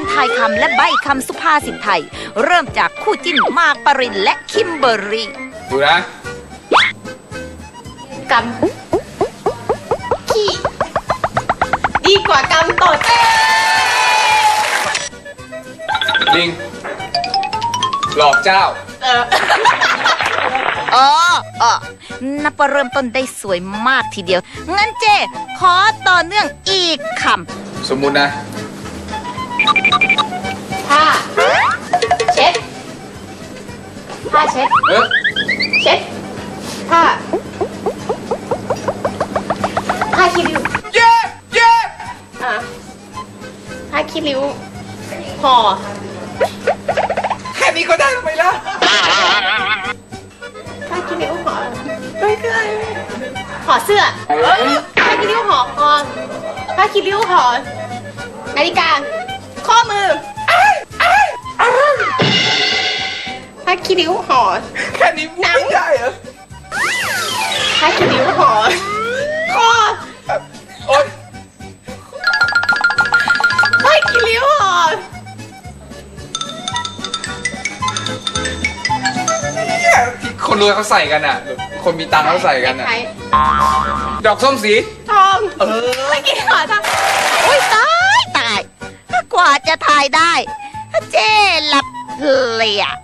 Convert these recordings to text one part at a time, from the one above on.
การทายคำและใบคำสุภาษิตไทย เริ่มจากคู่จิ้นมากปรินและคิมเบอร์รี่ ดูนะ กำขี้ดีกว่ากำตดลิง หลอกเจ้า เอออ๋ออ๋อนับว่าเริ่มต้นได้สวยมากทีเดียว งั้นเจ ขอต่อเนื่องอีกคสมมุตินะ ผ้าเช็ด เออเช็ด ผ้า ผ้าคีริ้วเย้เย้อะผ้าคีริ้วห่อแค่นี้ก็ได้ทำไมล่ะผ้าคีริ้วห่อไม่เคยห่อเสื้อผ้าคีริ้วห่อคอผ้าคีริ้วห่อนาฬิกาข้อมือ ผ้าคีริ้วห่อแค่นี้ไม่ได้เหรอผ้าคีริ้วห่อคอโอ๊ยผ้าคีริ้วห่อเนี่ยที่คนรวยเขาใส่กันอะ คนมีตังค์เขาใส่กันอะใช้ดอกส้มสี ทองเออผ้าคีริ้วห่อทองำโอ้ยตายตาย กว่าจะทายได้ เจหลับเลยอะ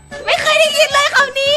ไม่ได้ยินเลยคำนี้